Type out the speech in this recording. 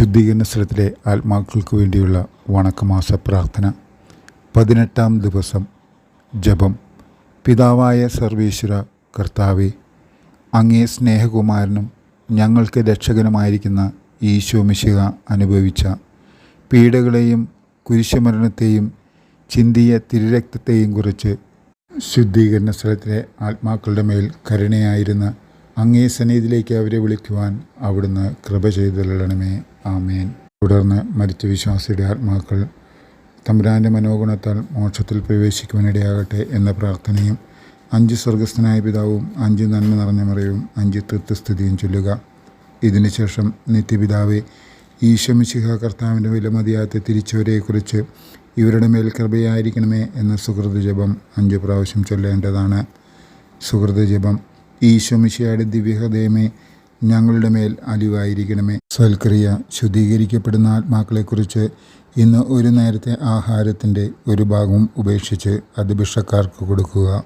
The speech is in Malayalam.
ശുദ്ധീകരണ സ്ഥലത്തിലെ ആത്മാക്കൾക്ക് വേണ്ടിയുള്ള വണക്കമാസ പ്രാർത്ഥന. പതിനെട്ടാം ദിവസം ജപം. പിതാവായ സർവീശ്വര കർത്താവെ അങ്ങേ സ്നേഹകുമാരനും ഞങ്ങൾക്ക് രക്ഷകനുമായിരിക്കുന്ന ഈശോ മിശിഹ അനുഭവിച്ച പീഡകളെയും കുരിശുമരണത്തെയും ചിന്തിയ തിരുരക്തത്തെയും കുറിച്ച് ശുദ്ധീകരണ സ്ഥലത്തിലെ ആത്മാക്കളുടെ മേൽ കരുണയായിരുന്ന അങ്ങേ സന്നിധിയിലേക്ക് അവരെ വിളിക്കുവാൻ അവിടുന്ന് കൃപ ചെയ്തുള്ളണമേ ആമേൻ. തുടർന്ന് മരിച്ച വിശ്വാസിയുടെ ആത്മാക്കൾ തമ്പുരാന്റെ മനോഗുണത്താൽ മോക്ഷത്തിൽ പ്രവേശിക്കുവാനിടയാകട്ടെ എന്ന പ്രാർത്ഥനയും അഞ്ച് സ്വർഗസ്ഥനായ പിതാവും അഞ്ച് നന്മ നിറഞ്ഞ മറയും അഞ്ച് തൃത്വസ്ഥിതിയും ചൊല്ലുക. ഇതിനുശേഷം നിത്യപിതാവെ ഈശമിശിഹ കർത്താവിന്റെ വിലമതിയാത്ത തിരിച്ചവരെക്കുറിച്ച് ഇവരുടെ മേൽ കൃപയായിരിക്കണമേ എന്ന സുഹൃത ജപം അഞ്ച് പ്രാവശ്യം ചൊല്ലേണ്ടതാണ്. സുഹൃത ജപം ഈശോമിശിയുടെ ദിവ്യഹൃദയമേ ഞങ്ങളുടെ മേൽ അലിവായിരിക്കണമേ. സൽക്രിയ ശുദ്ധീകരിക്കപ്പെടുന്ന ആത്മാക്കളെക്കുറിച്ച് ഇന്ന് ഒരു നേരത്തെ ആഹാരത്തിന്റെ ഒരു ഭാഗവും ഉപേക്ഷിച്ച് അത് ഭിക്ഷക്കാർക്ക് കൊടുക്കുക.